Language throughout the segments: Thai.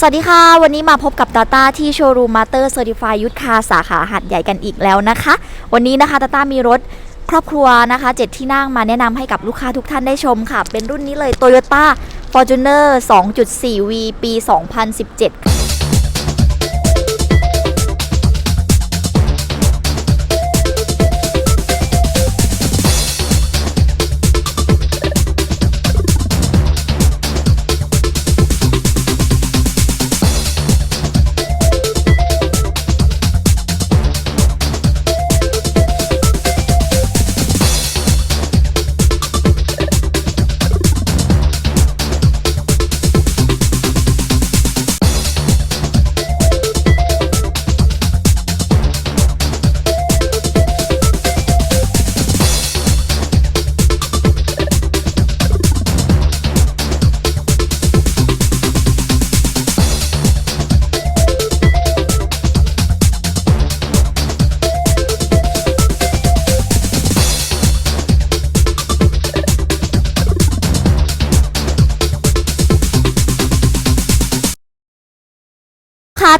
สวัสดีค่ะ วันนี้มาพบกับตาต้าที่โชว์รูมมาเตอร์เซอร์ติฟายยุทธคาสาขาหัดใหญ่กันอีกแล้วนะคะ วันนี้นะคะตาต้ามีรถครอบครัวนะคะเจ็ดที่นั่งมาแนะนำให้กับลูกค้าทุกท่านได้ชมค่ะ เป็นรุ่นนี้เลย Toyota Fortuner 2.4V ปี 2017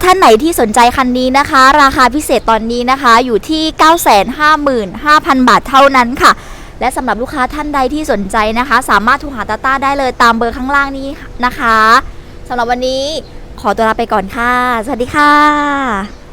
ท่านไหนที่สนใจคันนี้นะคะ ราคาพิเศษตอนนี้นะคะ อยู่ที่ 955,000 บาทเท่านั้นค่ะ และสำหรับลูกค้าท่านใดที่สนใจนะคะ สามารถโทรหาตาต้าได้เลยตามเบอร์ข้างล่างนี้นะคะสำหรับวันนี้ขอตัวลาไปก่อนค่ะ สวัสดีค่ะ